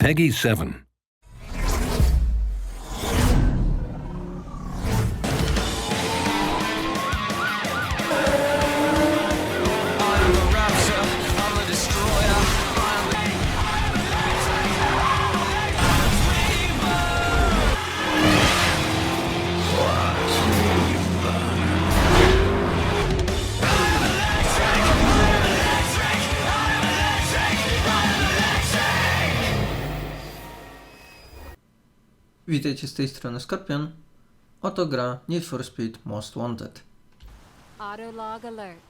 Peggy 7. Witajcie z tej strony Skorpion. Oto gra Need for Speed Most Wanted. Autolog alert.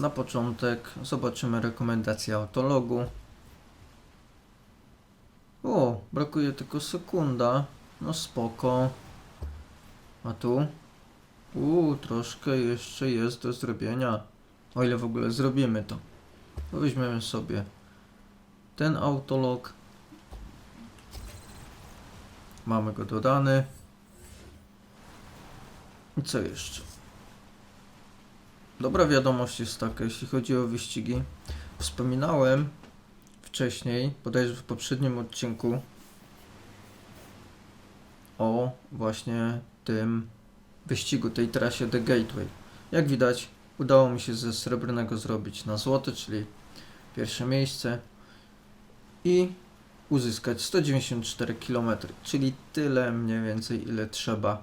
Na początek zobaczymy rekomendację autologu. O, brakuje tylko sekunda. No spoko. A tu? Uuu, troszkę jeszcze jest do zrobienia. O ile w ogóle zrobimy. To weźmiemy sobie ten autolog. Mamy go dodany. I co jeszcze? Dobra wiadomość jest taka, jeśli chodzi o wyścigi. Wspominałem wcześniej, bodajże w poprzednim odcinku, o właśnie tym wyścigu, tej trasie The Gateway. Jak widać, udało mi się ze srebrnego zrobić na złoty, czyli pierwsze miejsce i uzyskać 194 km, czyli tyle mniej więcej, ile trzeba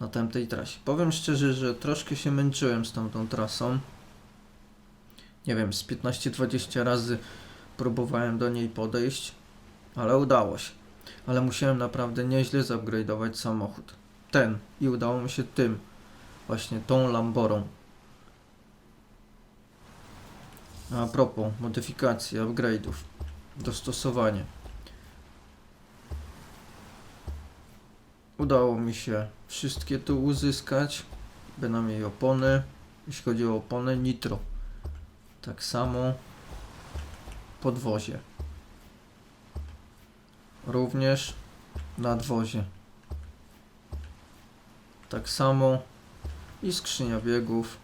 na tamtej trasie. Powiem szczerze, że troszkę się męczyłem z tamtą trasą. Nie wiem, z 15-20 razy próbowałem do niej podejść, ale udało się. Ale musiałem naprawdę nieźle zupgrade'ować samochód. Ten i udało mi się tym, właśnie tą Lamborą. A propos modyfikacji, upgrade'ów, dostosowanie. Udało mi się wszystkie tu uzyskać. Bynajmniej opony. Jeśli chodzi o opony, nitro. Tak samo podwozie. Również nadwozie. Tak samo i skrzynia biegów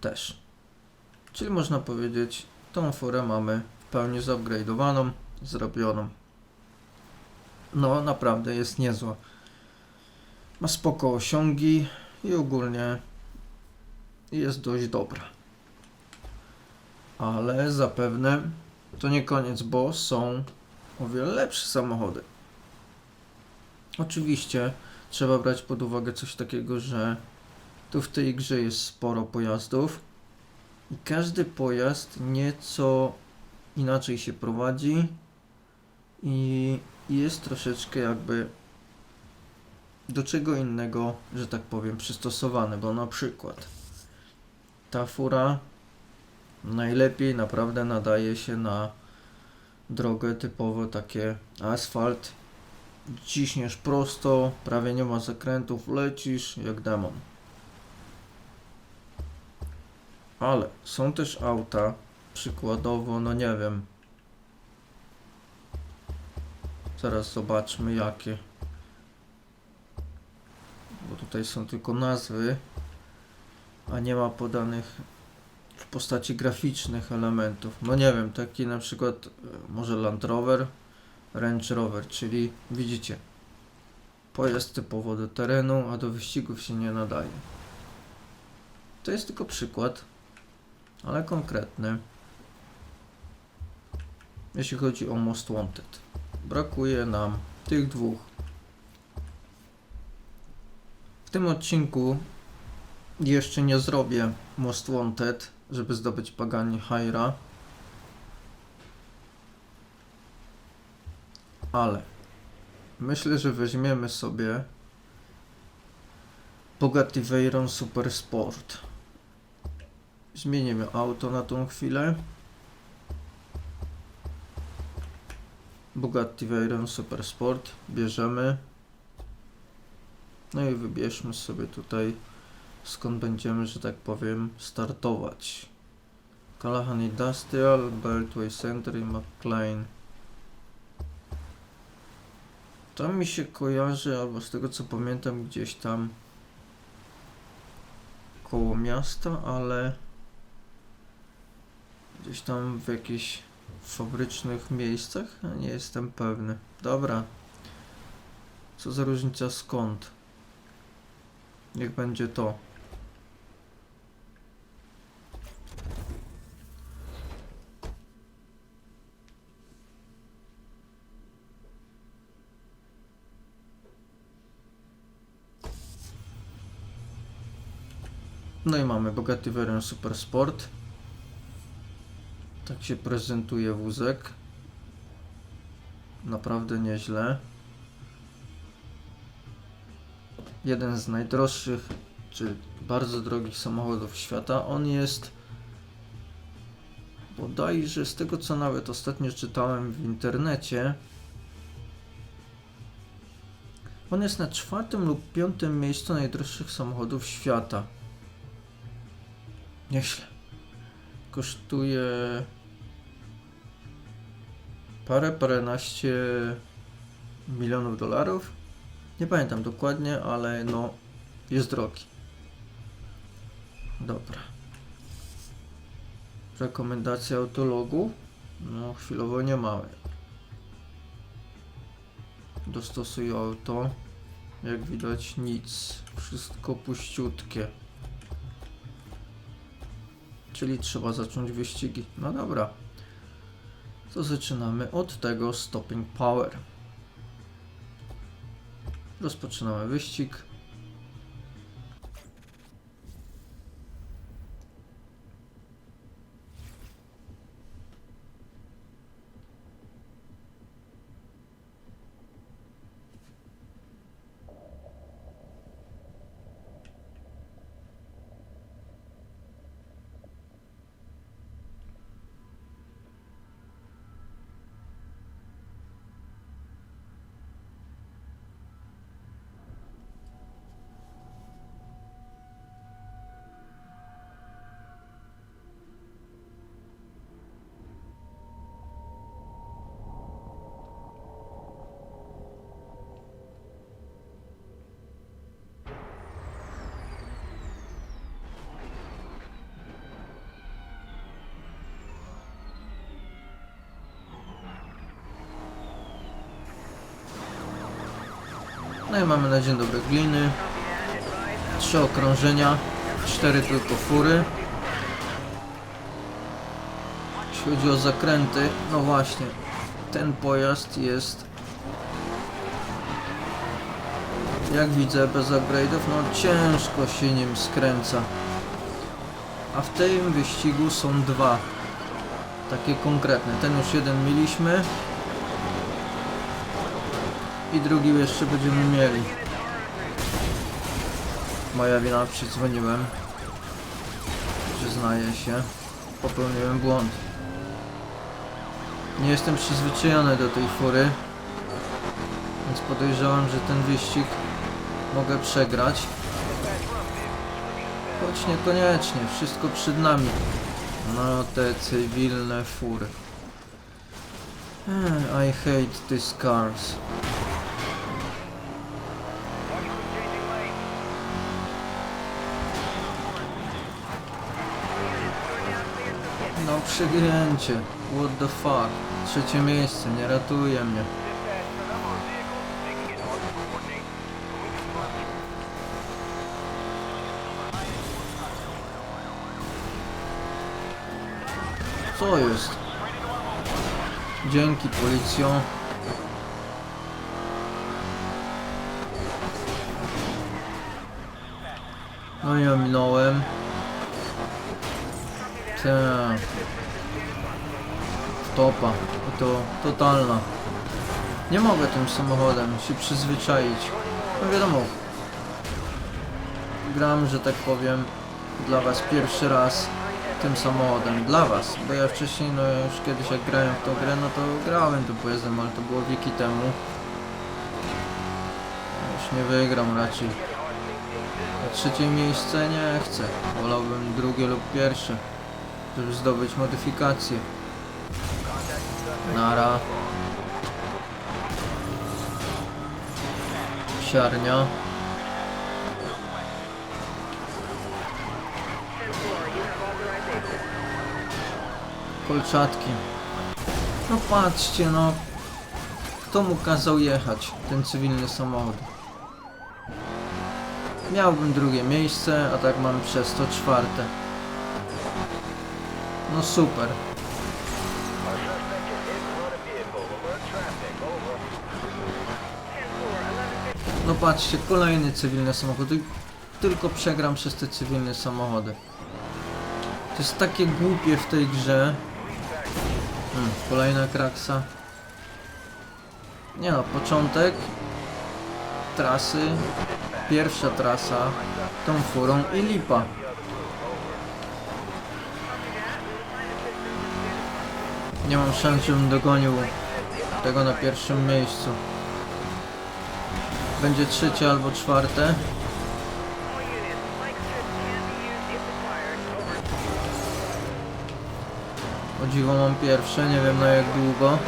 też. Czyli można powiedzieć, tą furę mamy w pełni zupgrade'owaną, zrobioną. No, naprawdę jest niezła. Ma spoko osiągi i ogólnie jest dość dobra. Ale zapewne to nie koniec, bo są o wiele lepsze samochody. Oczywiście trzeba brać pod uwagę coś takiego, że tu w tej grze jest sporo pojazdów i każdy pojazd nieco inaczej się prowadzi i jest troszeczkę jakby do czego innego, że tak powiem, przystosowany, bo na przykład ta fura najlepiej naprawdę nadaje się na drogę typowo takie asfalt. Ciśniesz prosto, prawie nie ma zakrętów, lecisz jak demon. Ale są też auta, przykładowo, no nie wiem, Zaraz zobaczmy jakie. Bo tutaj są tylko nazwy, a nie ma podanych w postaci graficznych elementów. No nie wiem, taki na przykład e, może Land Rover, Range Rover, czyli widzicie, pojazd typowo do terenu, a do wyścigów się nie nadaje. To jest tylko przykład, ale konkretny. Jeśli chodzi o Most Wanted brakuje nam tych dwóch. W tym odcinku jeszcze nie zrobię Most Wanted, żeby zdobyć Pagani Hyra. Ale myślę, że weźmiemy sobie Bugatti Veyron Super Sport. Zmienimy auto na tą chwilę. Bugatti Veyron Super Sport bierzemy. No i wybierzmy sobie tutaj skąd będziemy, że tak powiem, startować. Callahan Industrial, Beltway Center i McLean. Tam mi się kojarzy, albo z tego co pamiętam, gdzieś tam koło miasta, ale gdzieś tam w jakiejś w fabrycznych miejscach? Nie jestem pewny. Dobra. Co za różnica skąd? Niech będzie to. No i mamy bogaty Verion Super Sport. Tak się prezentuje wózek. Naprawdę nieźle. Jeden z najdroższych, czy bardzo drogich samochodów świata. On jest bodajże z tego co nawet ostatnio czytałem w internecie. On jest na czwartym lub piątym miejscu najdroższych samochodów świata. Nieźle. Kosztuje parę, paręnaście milionów dolarów. Nie pamiętam dokładnie, ale no jest drogi. Dobra. Rekomendacja autologu? No chwilowo nie mamy. Dostosuję auto. Jak widać nic. Wszystko puściutkie. Czyli trzeba zacząć wyścigi. No dobra. To zaczynamy od tego stopping power. Rozpoczynamy wyścig. No i mamy na dzień dobry gliny. Trzy okrążenia, cztery tylko fury. Jeśli chodzi o zakręty, no właśnie, ten pojazd jest, jak widzę, bez upgrade'ów, no ciężko się nim skręca. A w tym wyścigu są dwa, takie konkretne. Ten już jeden mieliśmy, i drugi jeszcze będziemy mieli. Moja wina, przydzwoniłem. Przyznaję się. Popełniłem błąd. Nie jestem przyzwyczajony do tej fury. Więc podejrzewam, że ten wyścig mogę przegrać. Choć niekoniecznie, wszystko przed nami. No te cywilne fury. I hate these cars. No przegięcie. What the fuck. Trzecie miejsce, nie ratuje mnie. Co jest? Dzięki policjo. No i ominąłem. Tak. Topa. I to totalna. Nie mogę tym samochodem się przyzwyczaić. No wiadomo. Gram, że tak powiem, dla was pierwszy raz tym samochodem. Dla was. Bo ja wcześniej, no już kiedyś jak grałem w tą grę, no to grałem tym pojazdem, ale to było wieki temu. Już nie wygram raczej. A trzecie miejsce nie chcę. Wolałbym drugie lub pierwsze żeby zdobyć modyfikację. Nara. Siarnia. Kolczatki. No patrzcie, no. Kto mu kazał jechać? Ten cywilny samochód. Miałbym drugie miejsce, a tak mam przez to czwarte. No super. No patrzcie, kolejny cywilny samochód. Tylko przegram przez te cywilne samochody. To jest takie głupie w tej grze. Hmm, kolejna kraksa. Nie no, początek trasy, pierwsza trasa tą furą i lipa. Nie mam szans, żebym dogonił tego na pierwszym miejscu. Będzie trzecie albo czwarte. O dziwo mam pierwsze, nie wiem na jak długo.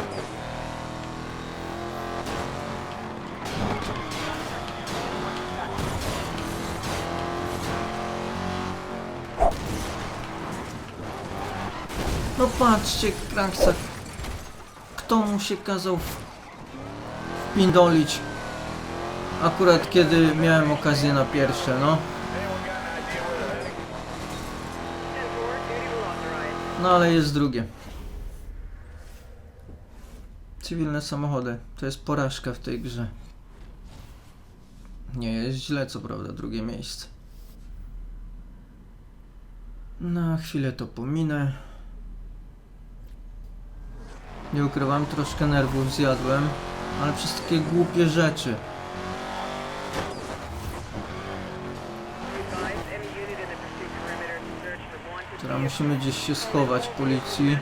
No patrzcie, Kranksa. Kto mu się kazał wpindolić? Akurat kiedy miałem okazję na pierwsze, no. No ale jest drugie. Cywilne samochody. To jest porażka w tej grze. Nie jest źle, co prawda, drugie miejsce. Na chwilę to pominę. Nie ukrywam, troszkę nerwów zjadłem, ale przez takie głupie rzeczy. Teraz musimy gdzieś się schować policji,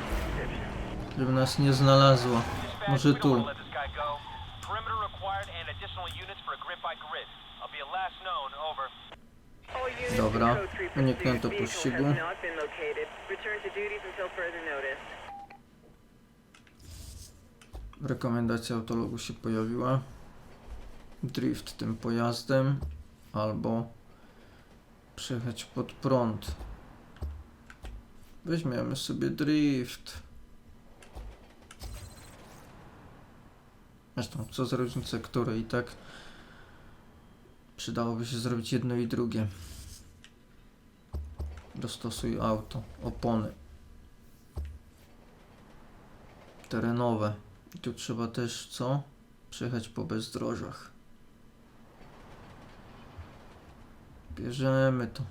żeby nas nie znalazła. Może tu. A a. Dobra, uniknięto pościgu. Rekomendacja autologu się pojawiła. Drift tym pojazdem albo przejechać pod prąd. Weźmiemy sobie drift. Zresztą, co za różnica, które i tak przydałoby się zrobić jedno i drugie. Dostosuj auto, opony terenowe. I tu trzeba też co? Przejechać po bezdrożach. Bierzemy to.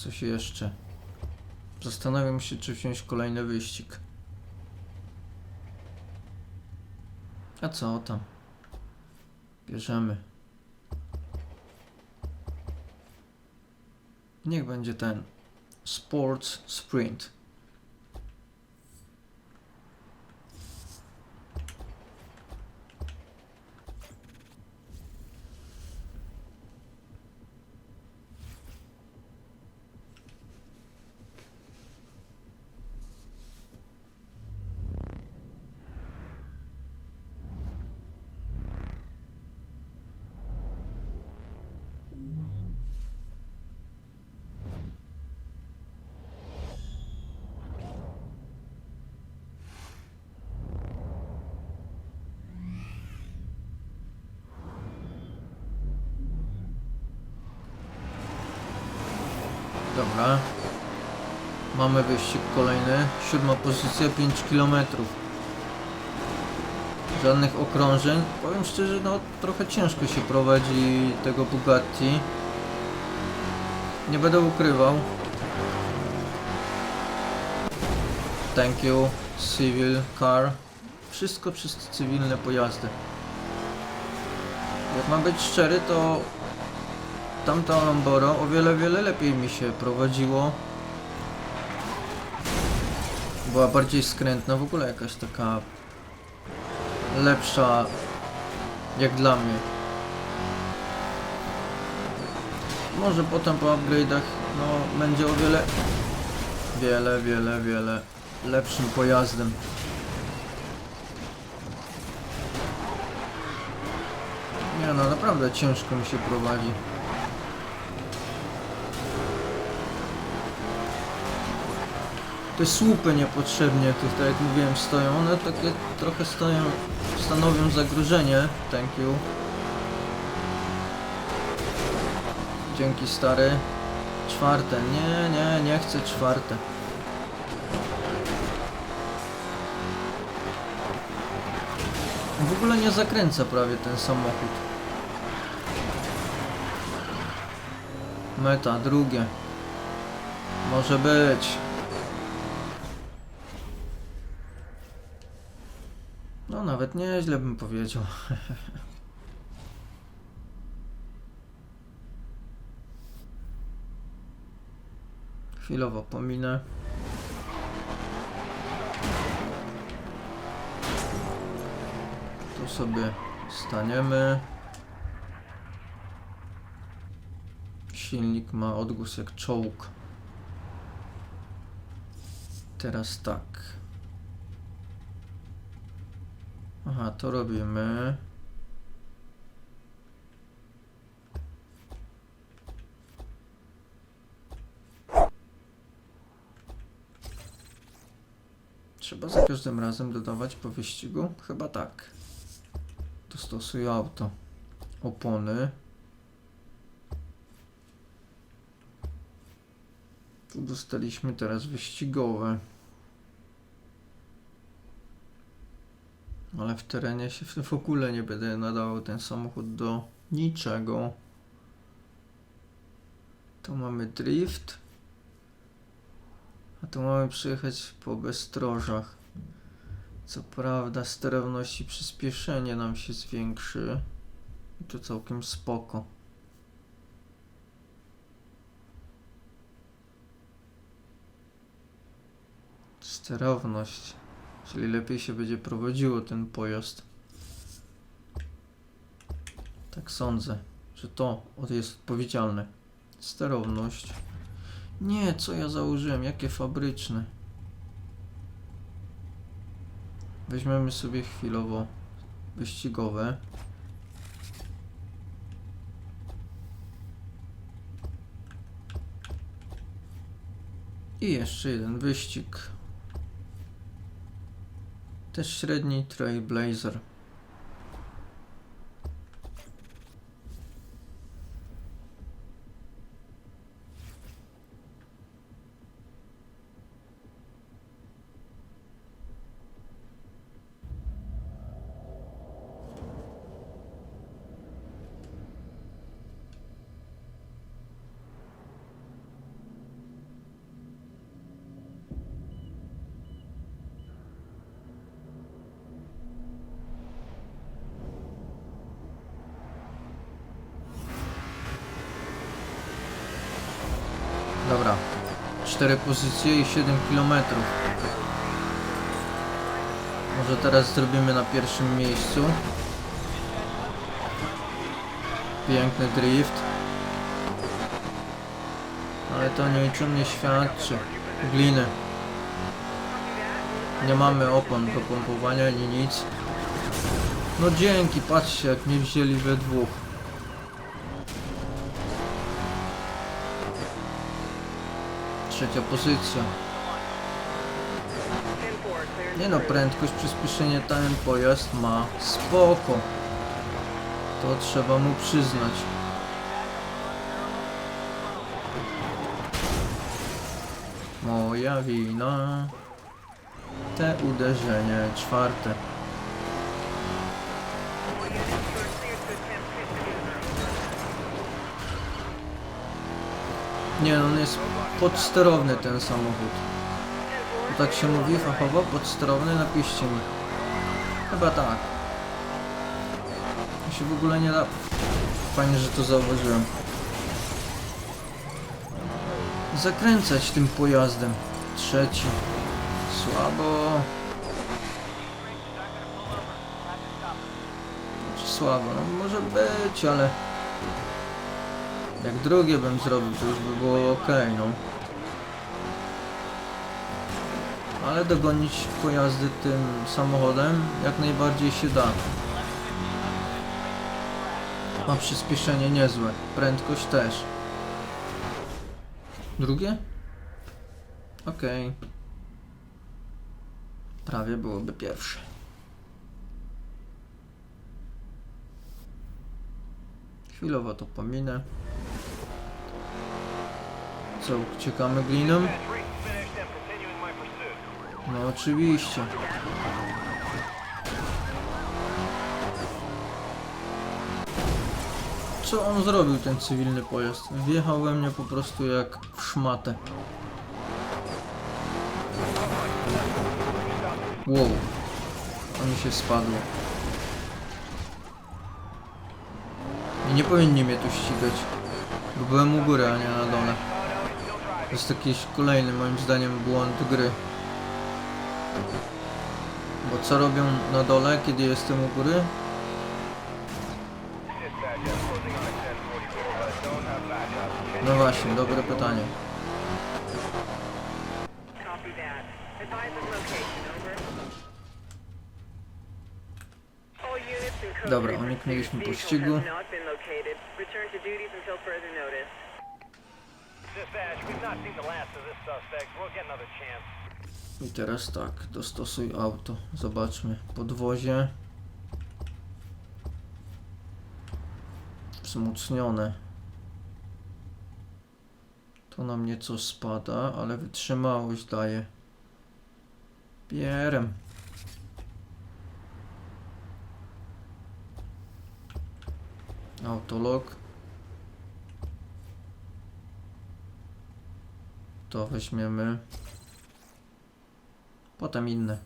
Coś jeszcze? Zastanawiam się, czy wziąć kolejny wyścig. A co tam? Bierzemy. Niech będzie ten Sports Sprint. Dobra. Mamy wyścig kolejny. Siódma pozycja, 5 km. Żadnych okrążeń. Powiem szczerze, no trochę ciężko się prowadzi tego Bugatti. Nie będę ukrywał. Thank you, civil car. Wszystko przez cywilne pojazdy. Jak mam być szczery, to tamta Lamboro o wiele, wiele lepiej mi się prowadziło. Była bardziej skrętna, w ogóle jakaś taka lepsza jak dla mnie. Może potem po upgrade'ach no będzie o wiele wiele, wiele, wiele lepszym pojazdem. Nie no, naprawdę ciężko mi się prowadzi. Te słupy niepotrzebnie tych, tak jak mówiłem, stoją. One takie trochę stoją, stanowią zagrożenie. Thank you. Dzięki stary. Czwarte. Nie, nie, nie chcę czwarte. W ogóle nie zakręca prawie ten samochód. Meta, drugie. Może być. Nawet nieźle bym powiedział. Chwilowo pominę. Tu sobie staniemy. Silnik ma odgłos jak czołg. Teraz tak. Aha, to robimy. Trzeba za każdym razem dodawać po wyścigu? Chyba tak. Dostosuję auto. Opony. Tu dostaliśmy teraz wyścigowe. Ale w terenie się w ogóle nie będę nadawał ten samochód do niczego. Tu mamy drift. A tu mamy przyjechać po bezdrożach. Co prawda sterowność i przyspieszenie nam się zwiększy. I to całkiem spoko. Sterowność. Czyli lepiej się będzie prowadziło ten pojazd. Tak sądzę, że to jest odpowiedzialne. Sterowność. Nie, co ja założyłem? Jakie fabryczne? Weźmiemy sobie chwilowo wyścigowe. I jeszcze jeden wyścig. Też średni Trailblazer. Dobra. 4 pozycje i 7 km. Może teraz zrobimy na pierwszym miejscu. Piękny drift. Ale to niczym nie świadczy. Gliny. Nie mamy opon do pompowania ani nic. No dzięki, patrzcie jak mnie wzięli we dwóch. Trzecia pozycja. Nie no, prędkość, przyspieszenie ten pojazd ma spoko. To trzeba mu przyznać. Moja wina. Te uderzenie czwarte. Nie no, on jest podsterowny ten samochód. To tak się mówi fachowo? Podsterowny? Napiszcie mi. Chyba tak. To się w ogóle nie da... Fajnie, że to zauważyłem. Zakręcać tym pojazdem. Trzeci. Słabo. Znaczy słabo, no może być, ale... Jak drugie bym zrobił, to już by było ok, no. Ale dogonić pojazdy tym samochodem jak najbardziej się da. Ma przyspieszenie niezłe, prędkość też. Drugie? Okej. Prawie byłoby pierwsze. Chwilowo to pominę. Co, uciekamy gliną? No oczywiście. Co on zrobił, ten cywilny pojazd? Wjechał we mnie po prostu jak w szmatę. Wow. To mi się spadło. I nie powinni mnie tu ścigać. Bo byłem u góry, a nie na dole. To jest jakiś kolejny, moim zdaniem, błąd gry. Co robią na dole, kiedy jestem u góry? No właśnie, dobre pytanie. Dobra, 3 uniknęliśmy pościgu. Dispatch, we've not seen the last of this suspect. We'll get another chance. I teraz tak, dostosuj auto. Zobaczmy. Podwozie. Wzmocnione. To nam nieco spada, ale wytrzymałość daje. Bierem. Autolog. To weźmiemy. Potem inne.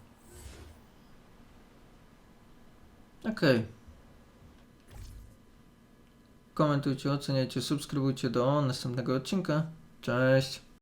Okej. Komentujcie, oceniajcie, subskrybujcie do następnego odcinka. Cześć!